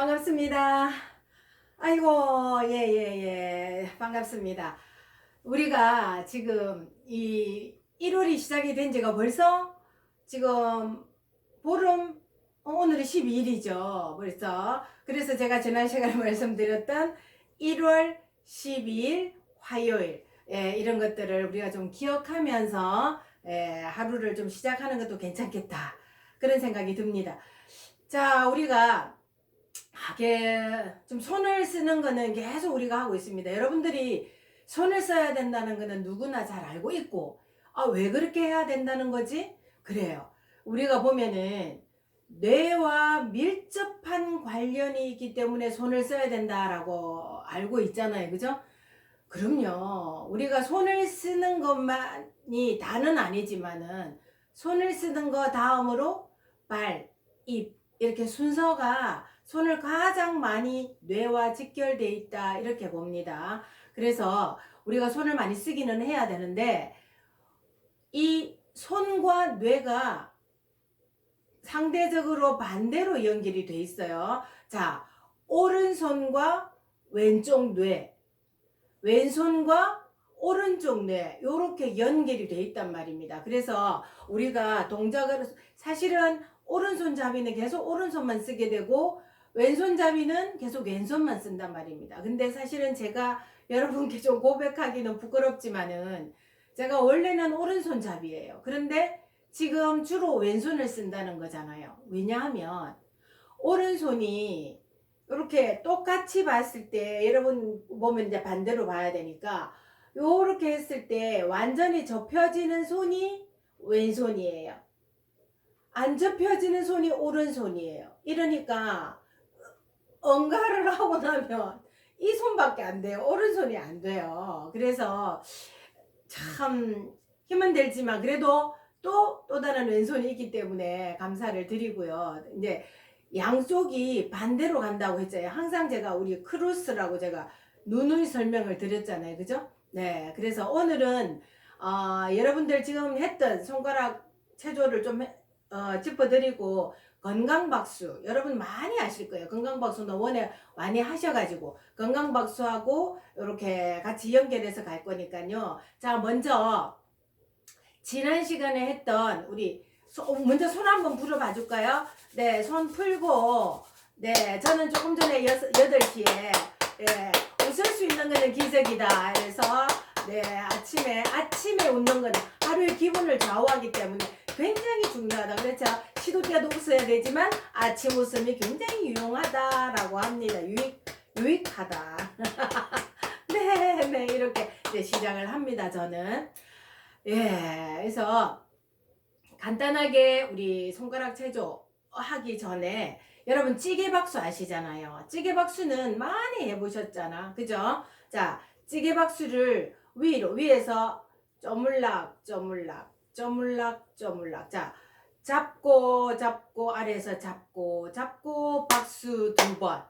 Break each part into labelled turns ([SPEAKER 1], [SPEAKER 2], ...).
[SPEAKER 1] 반갑습니다. 아이고, 예, 예, 예. 반갑습니다. 우리가 지금 이 1월이 시작이 된 지가 벌써 지금 보름, 어, 오늘이 12일이죠. 벌써. 그래서 제가 지난 시간에 말씀드렸던 1월 12일 화요일, 예, 이런 것들을 우리가 좀 기억하면서 예, 하루를 좀 시작하는 것도 괜찮겠다. 그런 생각이 듭니다. 자, 우리가 하게 좀 손을 쓰는 거는 계속 우리가 하고 있습니다. 여러분들이 손을 써야 된다는 거는 누구나 잘 알고 있고, 아, 왜 그렇게 해야 된다는 거지? 그래요. 우리가 보면은 뇌와 밀접한 관련이 있기 때문에 손을 써야 된다라고 알고 있잖아요. 그죠? 그럼요. 우리가 손을 쓰는 것만이 다는 아니지만은 손을 쓰는 거 다음으로 발, 입 이렇게 순서가 손을 가장 많이 뇌와 직결돼 있다 이렇게 봅니다. 그래서 우리가 손을 많이 쓰기는 해야 되는데 이 손과 뇌가 상대적으로 반대로 연결이 돼 있어요. 자, 오른손과 왼쪽 뇌, 왼손과 오른쪽 뇌 이렇게 연결이 돼 있단 말입니다. 그래서 우리가 동작을 사실은 오른손잡이는 계속 오른손만 쓰게 되고 왼손잡이는 계속 왼손만 쓴단 말입니다. 근데 사실은 제가 여러분께 좀 고백하기는 부끄럽지만은 제가 원래는 오른손잡이에요. 그런데 지금 주로 왼손을 쓴다는 거잖아요. 왜냐하면 오른손이 이렇게 똑같이 봤을 때 여러분 보면 이제 반대로 봐야 되니까 요렇게 했을 때 완전히 접혀지는 손이 왼손이에요. 안 접혀지는 손이 오른손이에요. 이러니까 응가를 하고 나면 이 손밖에 안 돼요. 오른손이 안 돼요. 그래서 참 힘은 들지만 그래도 또 또 다른 왼손이 있기 때문에 감사를 드리고요. 이제 양쪽이 반대로 간다고 했잖아요. 항상 제가 우리 크로스라고 제가 누누이 설명을 드렸잖아요. 그죠? 네. 그래서 오늘은 어, 여러분들 지금 했던 손가락 체조를 좀 해- 어, 짚어드리고 건강박수 여러분 많이 아실 거예요. 건강박수는 원래 많이 하셔가지고 건강박수하고 이렇게 같이 연결해서 갈 거니까요. 자 먼저 지난 시간에 했던 우리 소- 먼저 손 한번 불어봐 줄까요? 네, 손 풀고 네, 저는 조금 전에 여, 8시에 예, 웃을 수 있는 거는 기적이다. 그래서 네, 아침에 아침에 웃는 거는 하루의 기분을 좌우하기 때문에 굉장히 중요하다. 그렇죠? 시도 때도 웃어야 되지만 아침 웃음이 굉장히 유용하다라고 합니다. 유익 유익하다. 네, 네 이렇게 이제 시작을 합니다. 저는 예, 그래서 간단하게 우리 손가락 체조 하기 전에 여러분 찌개 박수 아시잖아요. 찌개 박수는 많이 해보셨잖아. 그죠? 자, 찌개 박수를 위로, 위에서 쪼물락, 쪼물락, 쪼물락, 쪼물락. 자, 잡고, 잡고, 아래에서 잡고, 잡고, 박수 두 번.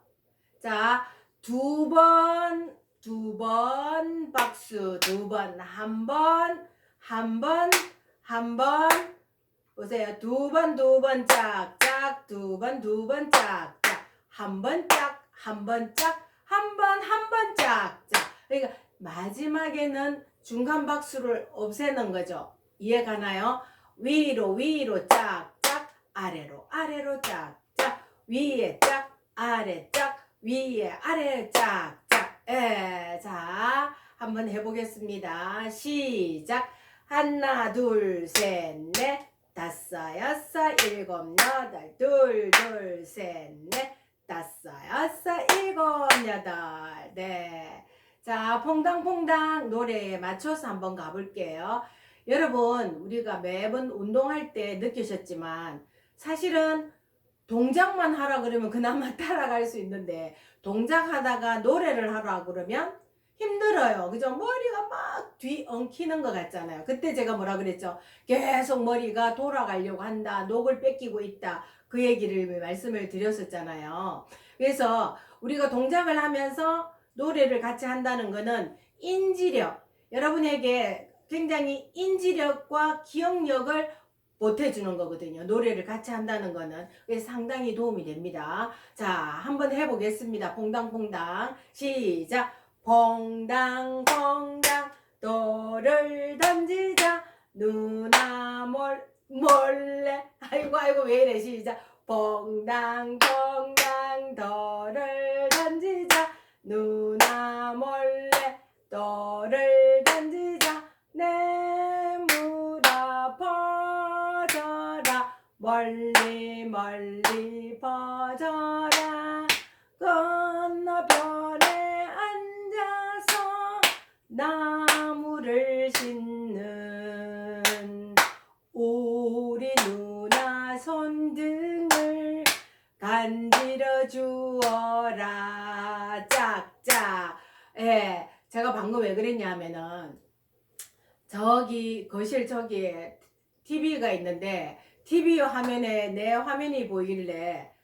[SPEAKER 1] 자, 두 번, 두 번, 박수 두 번, 한 번, 한 번, 한 번. 보세요. 두 번, 두 번, 짝, 짝, 두 번, 두 번, 짝, 짝. 한 번, 짝, 한 번, 짝, 한 번, 한 번, 짝, 짝. 그러니까 마지막에는 중간 박수를 없애는 거죠. 이해 가나요? 위로, 위로, 짝, 짝, 아래로, 아래로, 짝, 짝, 위에 짝, 아래 짝, 위에 아래 짝, 짝. 예, 자, 한번 해보겠습니다. 시작. 하나, 둘, 셋, 넷. 다섯, 여섯, 일곱, 여덟, 둘, 둘, 셋, 넷, 다섯, 여섯, 일곱, 여덟, 네. 자, 퐁당퐁당 노래에 맞춰서 한번 가볼게요. 여러분, 우리가 매번 운동할 때 느끼셨지만, 사실은 동작만 하라 그러면 그나마 따라갈 수 있는데, 동작하다가 노래를 하라 그러면 힘들어요. 그죠? 머리가 막 뒤 엉키는 것 같잖아요. 그때 제가 뭐라 그랬죠? 계속 머리가 돌아가려고 한다. 녹을 뺏기고 있다. 그 얘기를 말씀을 드렸었잖아요. 그래서 우리가 동작을 하면서 노래를 같이 한다는 거는 인지력, 여러분에게 굉장히 인지력과 기억력을 보태주는 거거든요. 노래를 같이 한다는 거는. 그래서 상당히 도움이 됩니다. 자, 한번 해보겠습니다. 퐁당퐁당. 시작. 퐁당퐁당. 돌을 던지자. 누나 몰, 몰래. 아이고, 아이고, 왜 이래. 시작. 퐁당퐁당. 돌을 던지자. 누나 몰래. 돌을 던지자. 내물어 퍼져라 멀리 퍼져라. 건너편에 앉아서 나무를 심는 우리 누나 손등을 간지러 주어라. 짝짝. 예 제가 방금 왜 그랬냐면은 저기 거실 저기에 TV가 있는데 TV 화면에 내 화면이 보이길래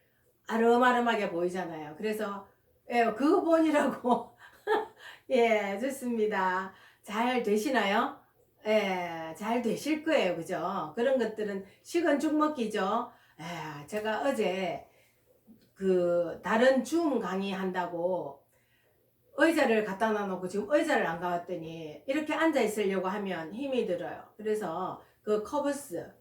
[SPEAKER 1] 아름아름하게 보이잖아요. 그래서 예, 그거 보니라고 예, 좋습니다. 잘 되시나요? 예, 잘 되실 거예요. 그죠? 그런 것들은 식은 죽 먹기죠. 예, 제가 어제 그 다른 줌 강의 한다고 의자를 갖다 놔놓고 지금 의자를 안 가왔더니 이렇게 앉아 있으려고 하면 힘이 들어요. 그래서 그 커브스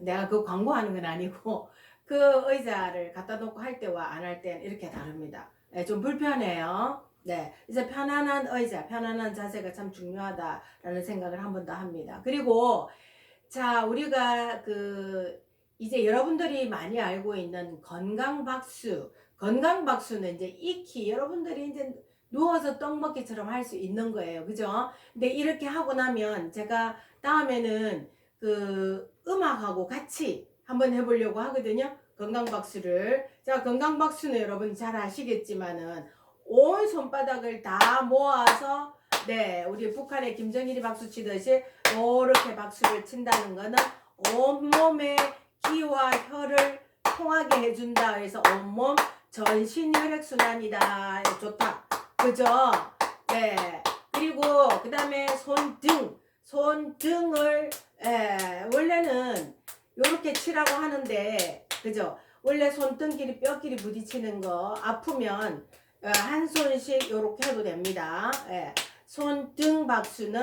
[SPEAKER 1] 내가 그 광고하는 건 아니고 그 의자를 갖다 놓고 할 때와 안 할 때는 이렇게 다릅니다. 네, 좀 불편해요. 네, 이제 편안한 의자, 편안한 자세가 참 중요하다라는 생각을 한 번 더 합니다. 그리고 자 우리가 그 이제 여러분들이 많이 알고 있는 건강 박수, 건강 박수는 이제 익히 여러분들이 이제 누워서 떡 먹기처럼 할 수 있는 거예요. 그죠? 근데 이렇게 하고 나면 제가 다음에는 그 음악하고 같이 한번 해보려고 하거든요. 건강박수를. 자, 건강박수는 여러분 잘 아시겠지만은 온 손바닥을 다 모아서 네, 우리 북한의 김정일이 박수 치듯이 이렇게 박수를 친다는 거는 온몸의 기와 혀를 통하게 해준다. 그래서 온몸 전신 혈액순환이다. 좋다. 그죠? 네. 그리고 그 다음에 손등, 손 등을 예, 원래는 요렇게 치라고 하는데 그죠? 원래 손등끼리 뼈끼리 부딪히는 거 아프면 어, 한 손씩 요렇게 해도 됩니다. 예. 손등 박수는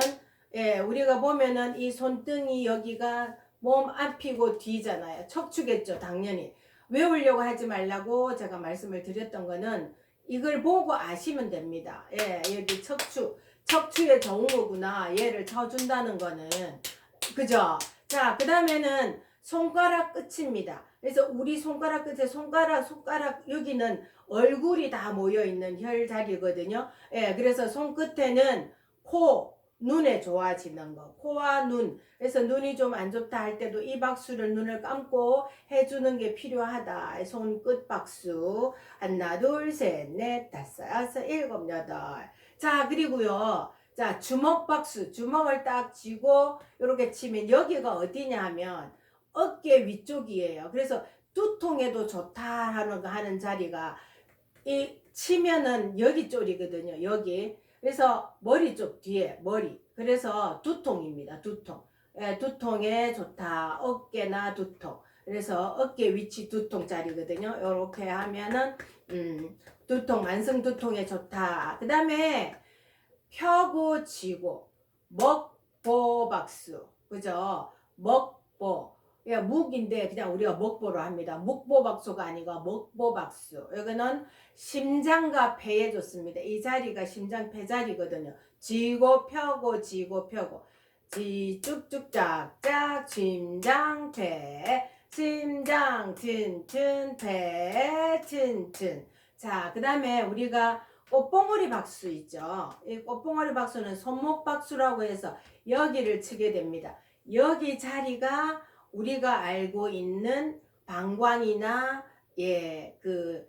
[SPEAKER 1] 예, 우리가 보면은 이 손등이 여기가 몸 앞이고 뒤잖아요. 척추겠죠, 당연히. 외우려고 하지 말라고 제가 말씀을 드렸던 거는 이걸 보고 아시면 됩니다. 예, 여기 척추, 척추의 정우구나. 얘를 쳐준다는 거는. 그죠? 자, 그 다음에는 손가락 끝입니다. 그래서 우리 손가락 끝에 손가락, 손가락, 여기는 얼굴이 다 모여있는 혈 자리거든요. 예, 그래서 손끝에는 코, 눈에 좋아지는 거. 코와 눈. 그래서 눈이 좀 안 좋다 할 때도 이 박수를 눈을 감고 해주는 게 필요하다. 손끝 박수. 하나, 둘, 셋, 넷, 다섯, 여섯, 일곱, 여덟. 자, 그리고요. 자, 주먹 박수. 주먹을 딱 쥐고 이렇게 치면 여기가 어디냐 하면 어깨 위쪽이에요. 그래서 두통에도 좋다 하는 거 하는 자리가 이 치면은 여기 쪽이거든요. 여기. 그래서 머리 쪽 뒤에 머리. 그래서 두통입니다. 두통. 예, 두통에 좋다. 어깨나 두통. 그래서 어깨 위치 두통 자리거든요. 이렇게 하면은 음, 두통 만성 두통에 좋다. 그 다음에 펴고 지고 먹보 박수. 그죠? 먹보. 예, 묵인데 그냥 우리가 먹보로 합니다. 묵보 박수가 아니고 먹보 박수. 여기는 심장과 폐에 좋습니다. 이 자리가 심장 폐 자리거든요. 지고 펴고 지고 펴고 지 쭉쭉 짝짝 심장 폐 심장 튼튼 폐 튼튼 자 그 다음에 우리가 꽃봉오리 박수 있죠. 이 꽃봉오리 박수는 손목 박수라고 해서 여기를 치게 됩니다. 여기 자리가 우리가 알고 있는 방광이나 예, 그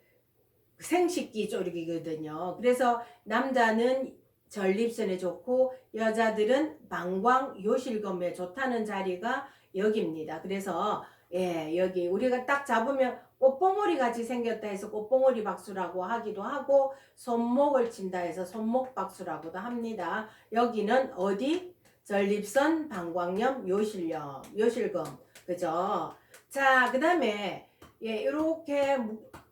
[SPEAKER 1] 생식기 쪽이거든요. 그래서 남자는 전립선에 좋고 여자들은 방광 요실금에 좋다는 자리가 여기입니다. 그래서 예, 여기 우리가 딱 잡으면 꽃봉오리 같이 생겼다 해서 꽃봉오리 박수라고 하기도 하고 손목을 친다 해서 손목 박수라고도 합니다. 여기는 어디? 전립선, 방광염, 요실염, 요실금 그죠? 자, 그 다음에, 예, 이렇게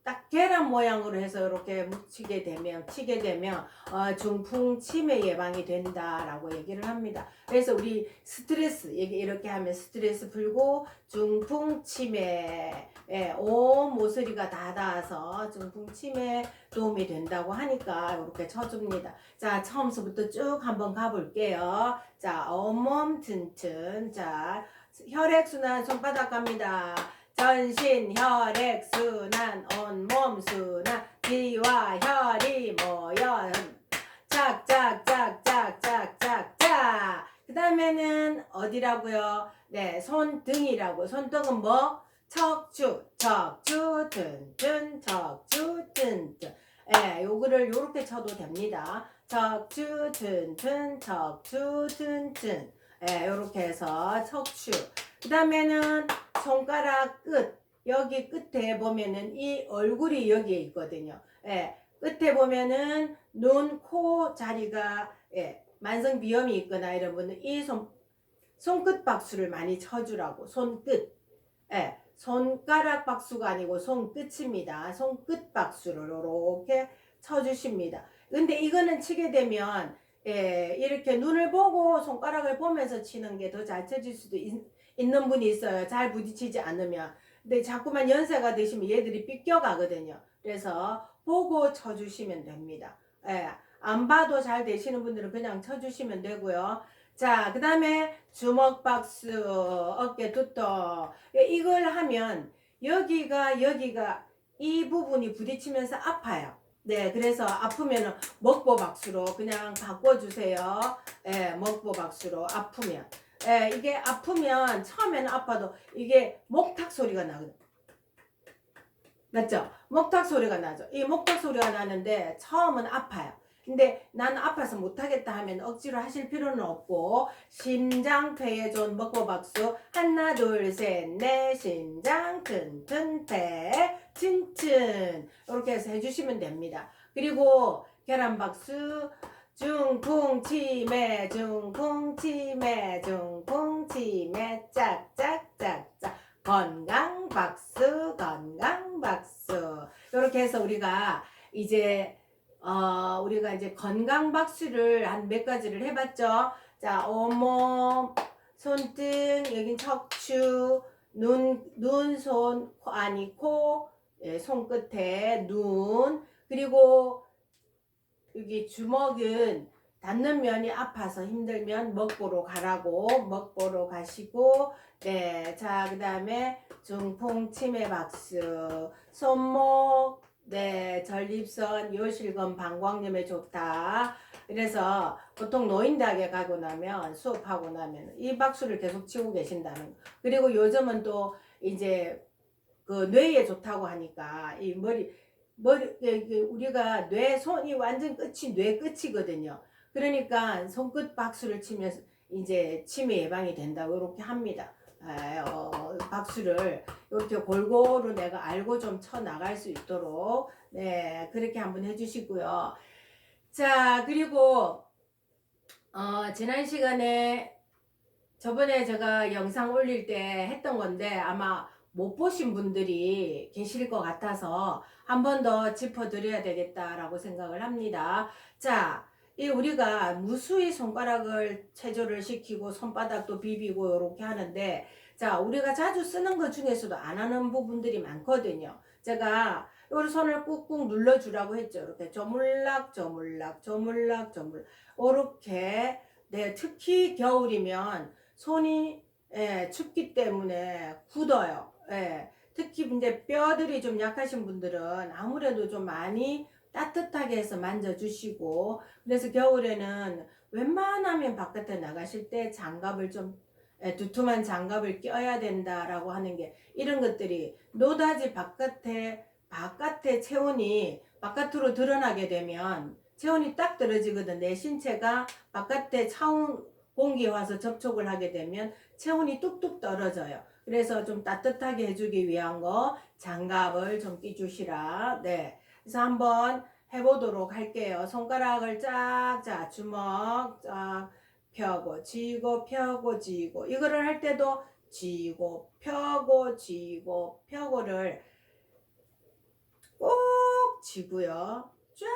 [SPEAKER 1] 딱 계란 모양으로 해서 이렇게 묻히게 되면, 치게 되면, 어, 중풍 치매 예방이 된다라고 얘기를 합니다. 그래서 우리 스트레스, 이렇게 하면 스트레스 풀고, 중풍 치매, 예, 온 모서리가 다 닿아서 중풍 치매 도움이 된다고 하니까 이렇게 쳐줍니다. 자, 처음서부터 쭉 한번 가볼게요. 자, 온몸 튼튼. 자, 혈액순환 손바닥 갑니다. 전신 혈액 순환 온몸 순환 피와 혈이 모여 짝짝짝짝짝짝짝 그 다음에는 어디라고요? 네 손등이라고 손등은 뭐? 척추 척추 튼튼 척추 튼튼 예, 요거를 요렇게 쳐도 됩니다. 척추 튼튼 척추 튼튼 예, 요렇게 해서 척추 그 다음에는 손가락 끝 여기 끝에 보면은 이 얼굴이 여기에 있거든요. 예, 끝에 보면은 눈, 코 자리가 예, 만성 비염이 있거나 이런 분은 이 손, 손끝 박수를 많이 쳐주라고 손끝 예, 손가락 박수가 아니고 손끝입니다. 손끝 박수를 이렇게 쳐주십니다. 근데 이거는 치게 되면 예, 이렇게 눈을 보고 손가락을 보면서 치는 게 더 잘 쳐질 수도 있, 있는 분이 있어요. 잘 부딪히지 않으면. 근데 자꾸만 연세가 되시면 얘들이 삐껴가거든요. 그래서 보고 쳐주시면 됩니다. 예, 안 봐도 잘 되시는 분들은 그냥 쳐주시면 되고요. 자, 그 다음에 주먹 박수, 어깨 두터. 예, 이걸 하면 여기가, 여기가 이 부분이 부딪히면서 아파요. 네, 그래서 아프면은 먹보 박수로 그냥 바꿔주세요. 예, 먹보 박수로 아프면. 예, 이게 아프면 처음에는 아파도 이게 목탁 소리가 나거든. 맞죠? 목탁 소리가 나죠. 이 목탁 소리가 나는데 처음은 아파요. 근데 나는 아파서 못하겠다 하면 억지로 하실 필요는 없고 심장폐에 좋은 먹보 박수 하나 둘 셋 넷 심장 튼튼 배 튼튼 이렇게 해서 해주시면 됩니다. 그리고 계란 박수 중풍 치매 중풍 치매 중풍 치매 짝짝짝짝. 건강 박수 건강 박수. 이렇게 해서 우리가 이제 어 우리가 이제 건강 박수를 한 몇 가지를 해봤죠. 자 온몸 손등 여긴 척추 눈 눈 손 아니 코 예, 손끝에 눈 그리고 여기 주먹은 닿는 면이 아파서 힘들면 먹보로 가라고. 먹보로 가시고 네자 그 다음에 중풍 치매 박수. 손목 네 전립선 요실금 방광염에 좋다. 그래서 보통 노인대학에 가고 나면 수업하고 나면 이 박수를 계속 치고 계신다는 거. 그리고 요즘은 또 이제 그 뇌에 좋다고 하니까 이 머리 머리 이게 우리가 뇌 손이 완전 끝이 뇌 끝이거든요. 그러니까 손끝 박수를 치면서 이제 치매 예방이 된다고 이렇게 합니다. 에, 어, 박수를 이렇게 골고루 내가 알고 좀 쳐 나갈 수 있도록 네 그렇게 한번 해주시고요. 자 그리고 어, 지난 시간에 저번에 제가 영상 올릴 때 했던 건데 아마 못 보신 분들이 계실 것 같아서 한 번 더 짚어드려야 되겠다라고 생각을 합니다. 자, 이 우리가 무수히 손가락을 체조를 시키고 손바닥도 비비고 이렇게 하는데 자, 우리가 자주 쓰는 것 중에서도 안 하는 부분들이 많거든요. 제가 요 손을 꾹꾹 눌러 주라고 했죠. 이렇게 조물락, 조물락, 조물락, 조물락. 이렇게, 네, 특히 겨울이면 손이 예, 춥기 때문에 굳어요. 예, 특히 이제 뼈들이 좀 약하신 분들은 아무래도 좀 많이 따뜻하게 해서 만져주시고 그래서 겨울에는 웬만하면 바깥에 나가실 때 장갑을 좀 예, 두툼한 장갑을 껴야 된다라고 하는 게 이런 것들이 노다지 바깥에 바깥에 체온이 바깥으로 드러나게 되면 체온이 딱 떨어지거든 내 신체가 바깥에 차온 공기 와서 접촉을 하게 되면 체온이 뚝뚝 떨어져요. 그래서 좀 따뜻하게 해주기 위한 거 장갑을 좀 끼주시라. 네. 그래서 한번 해보도록 할게요. 손가락을 쫙쫙 주먹 쫙 펴고 쥐고 펴고 쥐고 이거를 할 때도 쥐고 펴고 쥐고 펴고를 꼭 쥐고요. 쫙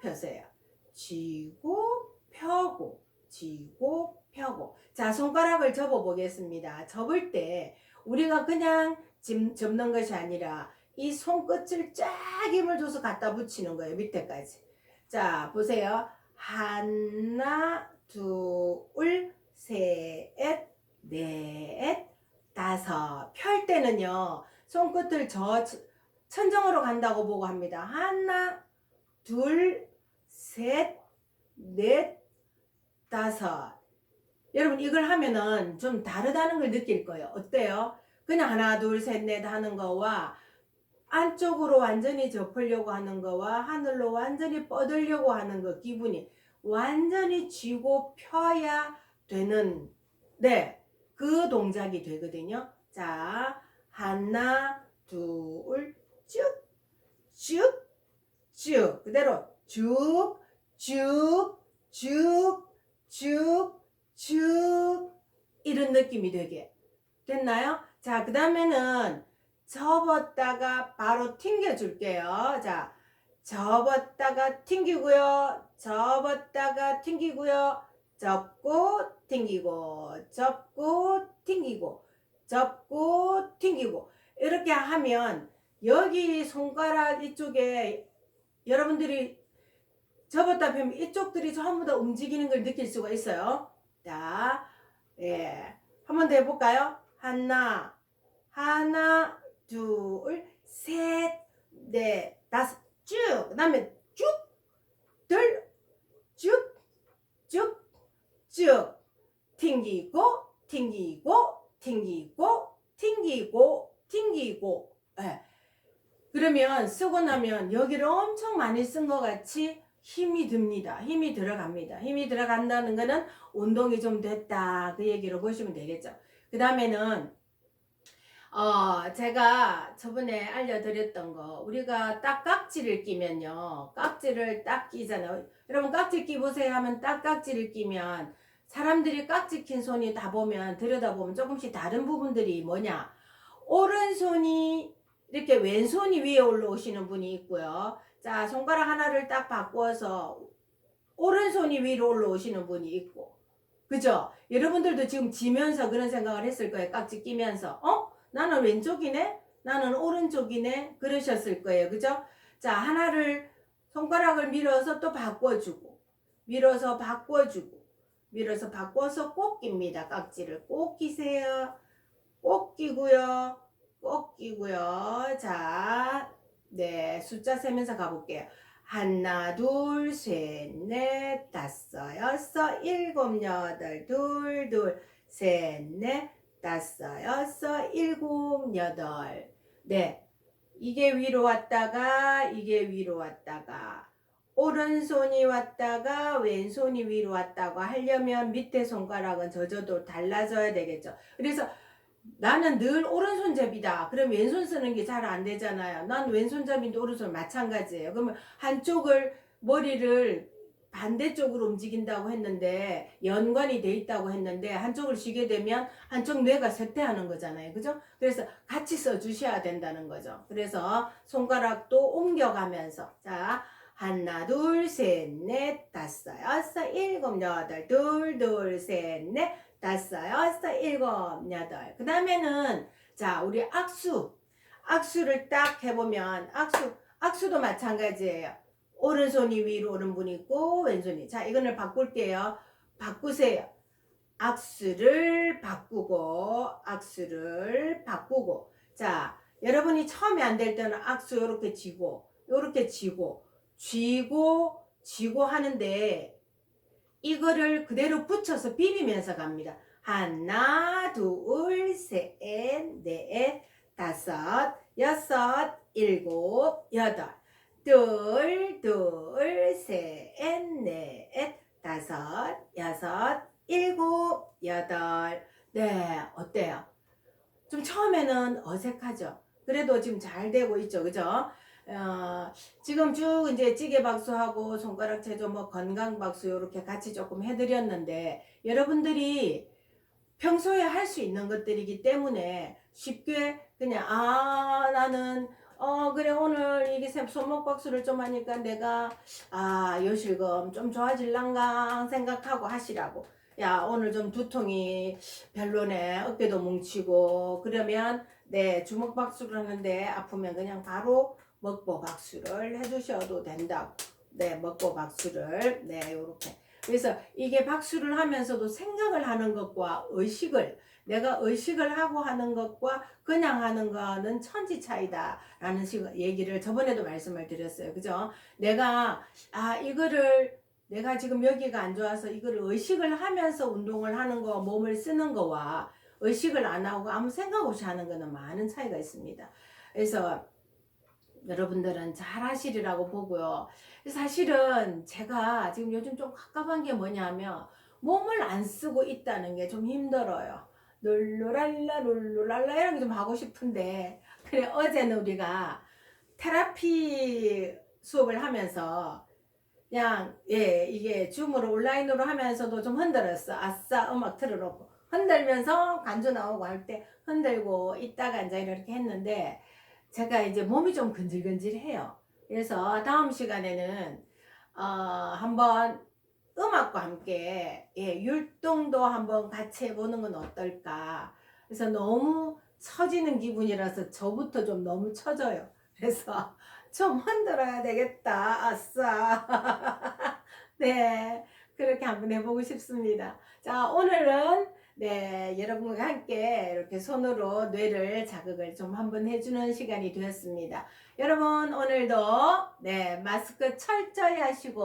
[SPEAKER 1] 펴세요. 쥐고 펴고 쥐고 펴고 자 손가락을 접어 보겠습니다. 접을 때 우리가 그냥 집, 접는 것이 아니라 이 손끝을 쫙 힘을 줘서 갖다 붙이는 거예요. 밑에까지. 자 보세요. 하나 둘 셋, 넷, 다섯. 펼 때는요, 손끝을 저 천정으로 간다고 보고 합니다. 하나, 둘, 셋, 넷, 다섯. 여러분, 이걸 하면은 좀 다르다는 걸 느낄 거예요. 어때요? 그냥 하나, 둘, 셋, 넷 하는 거와 안쪽으로 완전히 접으려고 하는 거와 하늘로 완전히 뻗으려고 하는 거 기분이 완전히 쥐고 펴야 되는 네, 그 동작이 되거든요. 자, 하나, 둘, 쭉, 쭉, 쭉. 그대로 쭉, 쭉, 쭉, 쭉, 쭉. 이런 느낌이 되게. 됐나요? 자, 그 다음에는 접었다가 바로 튕겨 줄게요. 자, 접었다가 튕기고요. 접었다가 튕기고요. 접고 튕기고 접고 튕기고 접고 튕기고 이렇게 하면 여기 손가락 이쪽에 여러분들이 접었다 펴면 이쪽들이 전부 다 움직이는 걸 느낄 수가 있어요. 자, 예, 한 번 더 해볼까요? 하나, 하나, 둘, 셋, 넷, 다섯, 쭉. 그 다음에 쭉, 둘, 쭉, 쭉, 쭉 튕기고 튕기고 튕기고 튕기고 튕기고 예. 그러면 쓰고 나면 여기를 엄청 많이 쓴 것 같이 힘이 듭니다. 힘이 들어갑니다. 힘이 들어간다는 거는 운동이 좀 됐다 그 얘기로 보시면 되겠죠. 그 다음에는 어 제가 저번에 알려드렸던 거 우리가 딱 깍지를 끼면요 깍지를 딱 끼잖아요 여러분 깍지 끼보세요 하면 딱 깍지를 끼면 사람들이 깍지 낀 손이 다 보면 들여다보면 조금씩 다른 부분들이 뭐냐 오른손이 이렇게 왼손이 위에 올라오시는 분이 있고요 자 손가락 하나를 딱 바꿔서 오른손이 위로 올라오시는 분이 있고. 그죠? 여러분들도 지금 지면서 그런 생각을 했을 거예요. 깍지 끼면서. 어? 나는 왼쪽이네? 나는 오른쪽이네? 그러셨을 거예요. 그죠? 자 하나를 손가락을 밀어서 또 바꿔주고 밀어서 바꿔주고 밀어서 바꿔서 꼭 낍니다. 깍지를 꼭 끼세요. 꼭 끼고요. 꼭 끼고요. 자, 네, 숫자 세면서 가볼게요. 하나, 둘, 셋, 넷, 다섯, 여섯, 일곱, 여덟, 둘, 둘, 셋, 넷, 다섯, 여섯, 일곱, 여덟. 네, 이게 위로 왔다가 이게 위로 왔다가 오른손이 왔다가 왼손이 위로 왔다고 하려면 밑에 손가락은 젖어도 달라져야 되겠죠. 그래서 나는 늘 오른손잡이다. 그럼 왼손 쓰는 게 잘 안 되잖아요. 난 왼손잡이인데 오른손 마찬가지예요. 그러면 한쪽을 머리를 반대쪽으로 움직인다고 했는데 연관이 돼 있다고 했는데 한쪽을 쉬게 되면 한쪽 뇌가 쇠퇴하는 거잖아요. 그죠? 그래서 같이 써 주셔야 된다는 거죠. 그래서 손가락도 옮겨가면서 자 하나 둘 셋 넷 다섯 여섯 일곱 여덟 둘 둘 셋넷 다섯 여섯 일곱 여덟. 그 다음에는 자 우리 악수. 악수를 딱 해보면 악수 악수도 마찬가지예요. 오른손이 위로 오는 분이 있고 왼손이. 자 이거를 바꿀게요. 바꾸세요. 악수를 바꾸고 악수를 바꾸고. 자 여러분이 처음에 안 될 때는 악수 이렇게 쥐고 이렇게 쥐고 쥐고 쥐고 하는데 이거를 그대로 붙여서 비비면서 갑니다. 하나, 둘, 셋, 넷, 다섯, 여섯, 일곱, 여덟. 둘, 둘, 셋, 넷, 다섯, 여섯, 일곱, 여덟. 네, 어때요? 좀 처음에는 어색하죠? 그래도 지금 잘 되고 있죠, 그죠? 어, 지금 쭉 이제 찌개 박수하고 손가락 체조 뭐 건강 박수 이렇게 같이 조금 해드렸는데 여러분들이 평소에 할 수 있는 것들이기 때문에 쉽게 그냥 아 나는 어 그래 오늘 이게 세- 손목 박수를 좀 하니까 내가 아 요실금 좀 좋아질란가 생각하고 하시라고. 야 오늘 좀 두통이 별로네. 어깨도 뭉치고 그러면 네 주먹 박수를 하는데 아프면 그냥 바로 먹보 박수를 해주셔도 된다고 네 먹보 박수를 네 요렇게 그래서 이게 박수를 하면서도 생각을 하는 것과 의식을 내가 의식을 하고 하는 것과 그냥 하는 거는 천지 차이다 라는 식 얘기를 저번에도 말씀을 드렸어요. 그죠? 내가 아 이거를 내가 지금 여기가 안 좋아서 이거를 의식을 하면서 운동을 하는 거 몸을 쓰는 거와 의식을 안 하고 아무 생각 없이 하는 거는 많은 차이가 있습니다. 그래서 여러분들은 잘 하시리라고 보고요. 사실은 제가 지금 요즘 좀 갑갑한 게 뭐냐면 몸을 안 쓰고 있다는 게 좀 힘들어요. 룰루랄라 룰루랄라 이런 게 좀 하고 싶은데 그래 어제는 우리가 테라피 수업을 하면서 그냥 예 이게 줌으로 온라인으로 하면서도 좀 흔들었어 아싸 음악 틀어놓고 흔들면서 간주 나오고 할 때 흔들고 있다가 이제 이렇게 했는데 제가 이제 몸이 좀 근질근질해요 그래서 다음 시간에는 어 한번 음악과 함께 예, 율동도 한번 같이 해보는 건 어떨까. 그래서 너무 처지는 기분이라서 저부터 좀 너무 처져요. 그래서 좀 흔들어야 되겠다. 아싸. 네. 그렇게 한번 해보고 싶습니다. 자, 오늘은 네, 여러분과 함께 이렇게 손으로 뇌를 자극을 좀 한번 해주는 시간이 되었습니다. 여러분, 오늘도, 네, 마스크 철저히 하시고,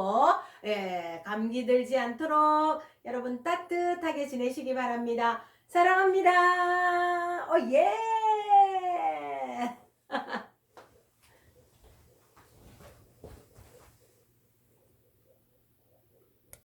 [SPEAKER 1] 예, 감기 들지 않도록 여러분 따뜻하게 지내시기 바랍니다. 사랑합니다. 오, 예!